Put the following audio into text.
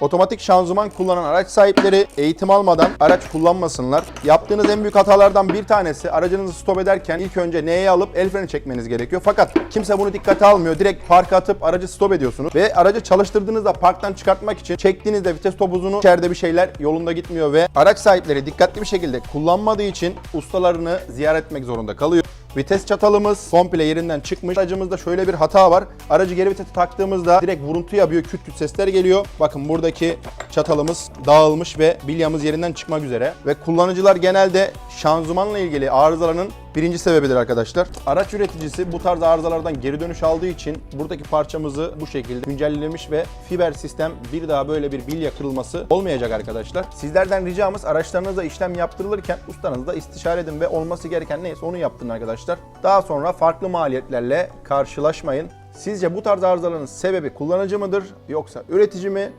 Otomatik şanzıman kullanan araç sahipleri eğitim almadan araç kullanmasınlar. Yaptığınız en büyük hatalardan bir tanesi aracınızı stop ederken ilk önce neye alıp el freni çekmeniz gerekiyor. Fakat kimse bunu dikkate almıyor. Direkt parka atıp aracı stop ediyorsunuz. Ve aracı çalıştırdığınızda parktan çıkartmak için çektiğinizde vites topuzunu içeride bir şeyler yolunda gitmiyor ve araç sahipleri dikkatli bir şekilde kullanmadığı için ustalarını ziyaret etmek zorunda kalıyor. Vites çatalımız komple yerinden çıkmış. Aracımızda şöyle bir hata var. Aracı geri vitese taktığımızda direkt vuruntu yapıyor. Küt küt sesler geliyor. Bakın buradaki çatalımız dağılmış ve bilyamız yerinden çıkmak üzere. Ve kullanıcılar genelde şanzımanla ilgili arızaların birinci sebebidir arkadaşlar. Araç üreticisi bu tarz arızalardan geri dönüş aldığı için buradaki parçamızı bu şekilde güncellemiş ve fiber sistem bir daha böyle bir bilya kırılması olmayacak arkadaşlar. Sizlerden ricamız araçlarınıza işlem yaptırılırken ustanızla istişare edin ve olması gereken neyse onu yaptırın arkadaşlar. Daha sonra farklı maliyetlerle karşılaşmayın. Sizce bu tarz arızaların sebebi kullanıcı mıdır yoksa üretici mi?